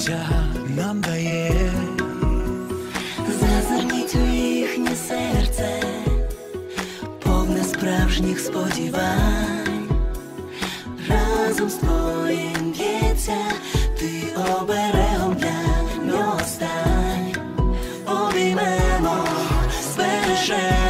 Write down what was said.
життя нам дає, зазирніть у їхнє серце, повне справжніх сподівань, разом з твоїм б'ється, ти оберегом для нього обіймемо, збережемо.